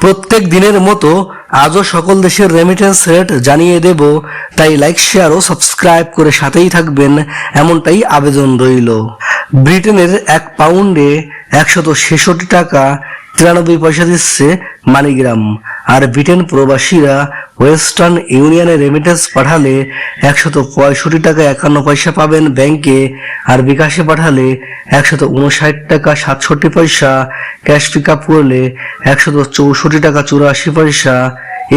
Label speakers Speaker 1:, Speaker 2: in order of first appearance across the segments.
Speaker 1: প্রত্যেক দিনের মতো আজও সকল দেশের রেমিটেন্স রেট জানিয়ে দেব। তাই লাইক শেয়ার ও সাবস্ক্রাইব করে সাথেই থাকবেন। এমনটাই আবেদন রইল। ব্রিটেনের এক পাউন্ডে একশত ছেষট্টি টাকা তিরানব্বই পয়সা দিচ্ছে মানিগ্রাম। আর ব্রিটেন প্রবাসীরা ওয়েস্টার্ন ইউনিয়নে রেমিটেন্স পাঠালে একশত পঁয়ষট্টি টাকা একান্ন পয়সা পাবেন ব্যাংকে, আর বিকাশে পাঠালে একশত উনষাট টাকা সাতষট্টি পয়সা, ক্যাশ পিক আপ করলে একশত চৌষট্টি টাকা চুরাশি পয়সা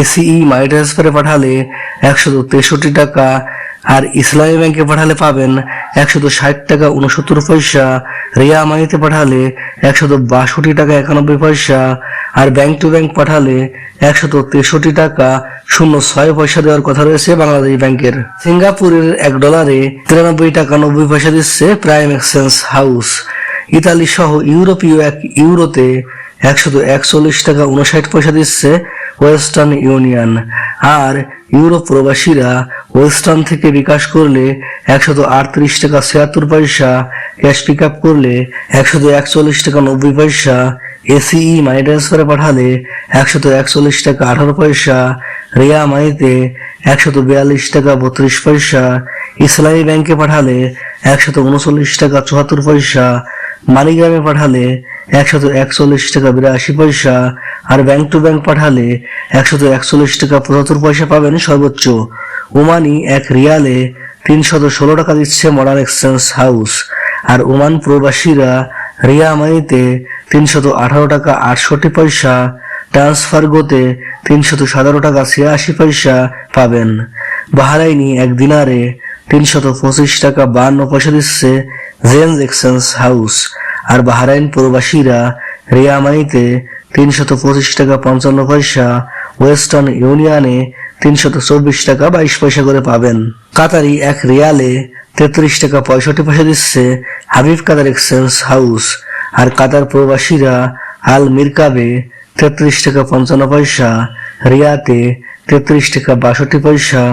Speaker 1: এসিই মানি ট্রান্সফারে পাঠালে একশত তেষট্টি টাকা আর ইসলামী ব্যাংকে পাঠালে পাবেন একশত ষাট টাকা উনসত্তর পয়সা, রিয়া মানিতে পাঠালে একশত বাষট্টি টাকা একানব্বই পয়সা, আর ব্যাংক টু ব্যাংক পাঠালে একশত তেষট্টি টাকা শূন্য ছয় পয়সা দেওয়ার কথা রয়েছে বাংলাদেশ ব্যাংকের। সিঙ্গাপুরের এক ডলারে তিরানব্বই টাকা নব্বই পয়সা দিচ্ছে প্রাইম এক্সচেঞ্জ হাউস। ইতালি সহ ইউরোপীয় এক ইউরোতে একশত একচল্লিশ টাকা উনষাট পয়সা দিচ্ছে ওয়েস্টার্ন ইউনিয়ন। আর ইউরোপ প্রবাসীরা ওয়েস্টার্ন থেকে বিকাশ করলে একশত আটত্রিশ টাকা ছিয়াত্তর পয়সা, ক্যাশ পিক আপ করলে একশত একচল্লিশ টাকা নব্বই পয়সা এসিই মানি ট্রান্সফারে পাঠালে একশত একচল্লিশ টাকা আঠারো পয়সা, রিয়া মানিতে একশত বিয়াল্লিশ টাকা বত্রিশ পয়সা, ইসলামী ব্যাংকে পাঠালে একশত উনচল্লিশ টাকা চুয়াত্তর পয়সা, মানিগ্রামে পাঠালে একশত একচল্লিশ টাকা বিরাশি পয়সা আর ব্যাংক টু ব্যাংক পাঠালে একশত একচল্লিশ টাকা পঁচাত্তর পয়সা পাবেন সর্বোচ্চ। ওমানি এক রিয়ালে তিনশত ষোলো টাকা দিচ্ছে মডার্ন এক্সচেঞ্জ হাউস, আর ওমান প্রবাসীরা রিয়া মানিতে তিনশত আঠারো টাকা আটষট্টি পয়সা ট্রান্সফার গোতে তিনশত সতেরো টাকা ছিয়াশি পয়সা পাবেন। বাহারাইনি এক দিনারে তিনশত পঁচিশ টাকা বান্ন পয়সা দিচ্ছে জেন্স এক্সচেঞ্জ হাউস, আর বাহারাইন প্রবাসীরা রিয়া মানিতে তিনশত পঁচিশ টাকা পঞ্চান্ন পয়সা ওয়েস্টার্ন ইউনিয়নে তিনশত চব্বিশ টাকা বাইশ পয়সা করে পাবেন। কাতারি এক রিয়ালে তেত্রিশ টাকা পঁয়ষট্টি পয়সা দিচ্ছে হাবিব কাতার এক্সচেঞ্জ হাউস। আর কাতার প্রবাসীরা আল মিরকাবে তেত্রিশ টাকা পঞ্চান্ন পয়সা, রিয়াতে তেত্রিশ টাকা বাষট্টি পয়সা,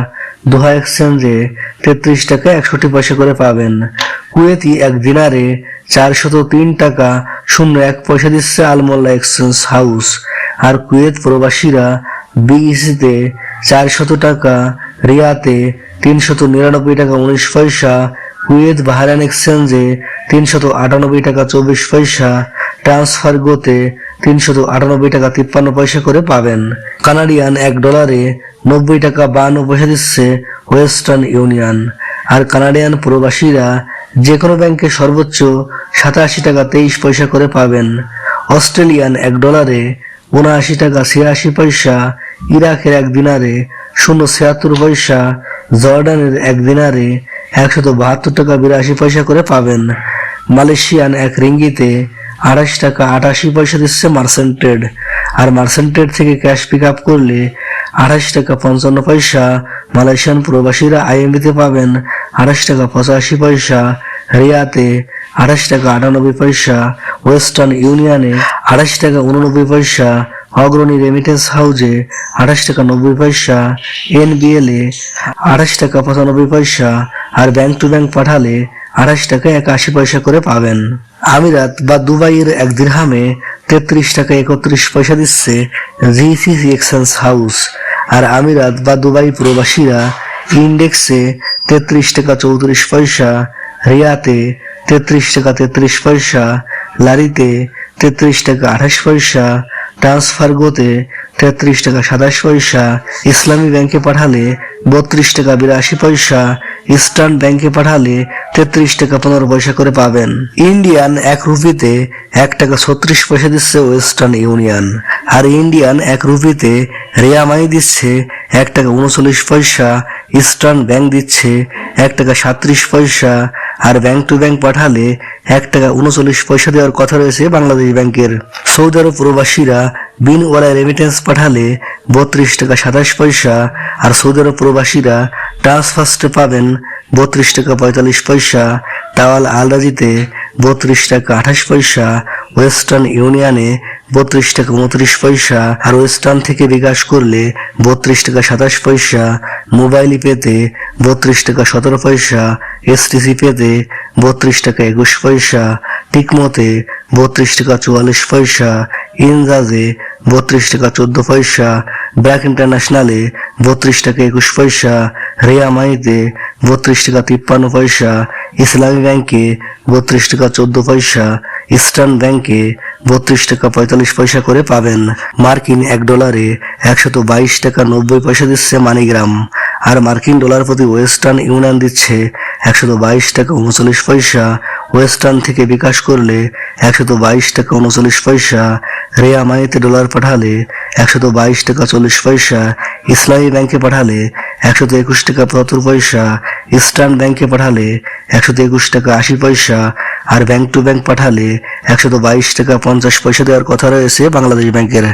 Speaker 1: দোহা এক্সচেঞ্জে তেত্রিশ টাকা একষট্টি পয়সা করে পাবেন। কুয়েতি এক দিনারে চারশত তিন টাকা শূন্য এক পয়সা দিচ্ছে আলমোল্লা এক্সচেঞ্জ হাউস। আর কুয়েত প্রবাসীরা বিইসিতে চারশত টাকা, রিয়াতে তিনশত নিরানব্বই টাকা উনিশ পয়সা, কুয়েত বাহারান এক্সচেঞ্জে তিনশত আটানব্বই টাকা চব্বিশ পয়সা, ট্রান্সফার গোতে তিনশত আটানব্বই টাকা তিপ্পান্ন পয়সা করে পাবেন। কানাডিয়ান এক ডলারে নব্বই টাকা বান্ন পয়সা দিচ্ছে ওয়েস্টার্ন ইউনিয়ন। আর কানাডিয়ান প্রবাসীরা যে কোনো ব্যাংকে সর্বোচ্চ সাতাশি টাকা তেইশ পয়সা করে পাবেন। অস্ট্রেলিয়ান এক ডলারে উনআশি টাকা ছিয়াশি পয়সা, ইরাকের এক দিনারে শূন্য ছিয়াত্তর পয়সা, জর্ডানের এক দিনারে একশত বাহাত্তর টাকা বিরাশি পয়সা করে পাবেন। মালয়েশিয়ান এক রিঙ্গিতে আঠাশ টাকা আটাশি পয়সা দিচ্ছে মার্সেন্টেড। আর মার্সেন্টেড থেকে ক্যাশ পিক আপ করলে আঠাশ টাকা পঞ্চান্ন পয়সা মালয়েশিয়ান প্রবাসীরা আইএমবিতে পাবেন আঠাশ টাকা পঁচাশি পয়সা। রিয়াতে আঠাশ টাকা আটানব্বই পয়সা, ওয়েস্টার্ন ইউনিয়নে আঠাশ টাকা উননব্বই পয়সা, অগ্রণী রেমিটেন্স হাউজে আঠাশ টাকা নব্বই পয়সা, এনবিএল আঠাশ টাকা পঁচানব্বই পয়সা আর ব্যাংক টু ব্যাংক পাঠালে আঠাশ টাকা একাশি পয়সা করে পাবেন। আমিরাত বা দুবাইয়ের এক দিরহামে তেত্রিশ টাকা একত্রিশ পয়সা দিচ্ছে জিসিসি এক্সচেঞ্জ হাউস আর আমিরাত বা দুবাই প্রবাসীরা ইন্ডেক্সে তেত্রিশ টাকা চৌত্রিশ পয়সা রিয়াতে তেত্রিশ টাকা তেত্রিশ পয়সা, লারিতে তেত্রিশ টাকা আঠাশ পয়সা ট্রান্সফার গোতে তেত্রিশ টাকা সাতাশ পয়সা, ইসলামী ব্যাংকে পাঠালে বত্রিশ টাকা বিরাশি পয়সা, ইস্টার্ন ব্যাংকে পাঠালে তেত্রিশ টাকা পনেরো পয়সা করে পাবেন। ইন্ডিয়ান এক রুপিতে এক টাকা ছত্রিশ পয়সা দিচ্ছে ওয়েস্টার্ন ইউনিয়ন। আর ইন্ডিয়ান এক রুপিতে রিয়ামাই দিচ্ছে এক টাকা উনচল্লিশ পয়সা ইস্টার্ন ব্যাংক দিচ্ছে এক টাকা সাত্রিশ পয়সা, আর ব্যাংক টু ব্যাংক পাঠালে এক টাকা উনচল্লিশ পয়সা দেওয়ার কথা রয়েছে বাংলাদেশ ব্যাংকের। সৌদি আরব প্রবাসীরা বিনওয়ালায় রেমিটেন্স পাঠালে বত্রিশ টাকা সাতাশ পয়সা, আর সৌদি আরব প্রবাসীরা ট্রান্সফার্স্টে পাবেন বত্রিশ টাকা পঁয়তাল্লিশ পয়সা টাওয়াল আলরাজিতে বত্রিশ টাকা আঠাশ পয়সা, ওয়েস্টার্ন ইউনিয়নে বত্রিশ টাকা উনত্রিশ পয়সা। আর ওয়েস্টার্ন থেকে বিকাশ করলে বত্রিশ টাকা সাতাশ পয়সা। মোবাইল পেতে বত্রিশ টাকা সতেরো পয়সা। এসটিসি পেতে বত্রিশ টাকা একুশ পয়সা। টিকমতে বত্রিশ টাকা চুয়াল্লিশ পয়সা। ইনজাজে বত্রিশ টাকা চোদ্দ পয়সা। ব্র্যাক ইন্টারন্যাশনালে বত্রিশ টাকা একুশ পয়সা রিয়া মাইতে বত্রিশ টাকা তিপ্পান্ন পয়সা ইসলামী ব্যাংকে বত্রিশ টাকা চোদ্দ পয়সা ইস্টার্ন ব্যাংকে বত্রিশ টাকা পঁয়তাল্লিশ পয়সা করে পাবেন। মার্কিন এক ডলারে একশত বাইশ টাকা নব্বই পয়সা দিচ্ছে মানিগ্রাম আর মার্কিন ডলার প্রতি ওয়েস্টার্ন ইউনিয়ন দিচ্ছে একশত বাইশ টাকা উনচল্লিশ পয়সা। ওয়েস্টার্ন থেকে বিকাশ করলে একশত বাইশ টাকা উনচল্লিশ পয়সা। রেয়া মাইতে ডলার পাঠালে একশত বাইশ টাকা চল্লিশ পয়সা। ইসলামী ব্যাংকে পাঠালে একশত একুশ টাকা পঁচাত্তর পয়সা। ইস্টার্ন ব্যাংকে পাঠালে একশত একুশ টাকা আশি পয়সা। আর ব্যাংক টু ব্যাংক পাঠালে একশত বাইশ টাকা পঞ্চাশ পয়সা দেওয়ার কথা রয়েছে বাংলাদেশ ব্যাংকের।